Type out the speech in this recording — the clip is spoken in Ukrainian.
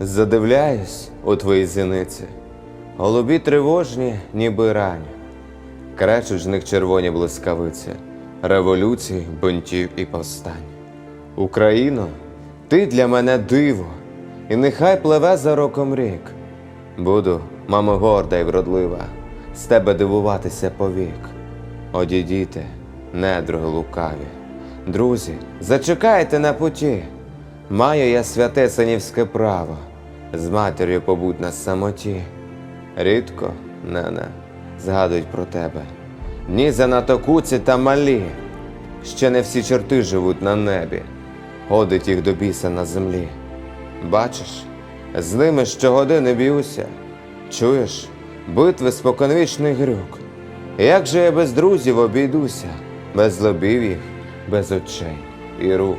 Задивляюсь у твої зіниці, голубі тривожні, ніби рані. Кречуть з них червоні блискавиці, революцій, бунтів і повстань. Україно, ти для мене диво, і нехай пливе за роком рік. Буду, мамо, горда й вродлива, з тебе дивуватися повік. Оді діти, недруги лукаві, друзі, зачекайте на путі. Маю я святе синівське право, з матір'ю побудь на самоті. Рідко, нене, згадують про тебе. Дні занадто куці та малі. Ще не всі чорти живуть на небі, ходить їх до біса на землі. Бачиш, з ними щогодини б'юся. Чуєш, битви споконвічний грюк. Як же я без друзів обійдуся, без лобів їх, без очей і рук.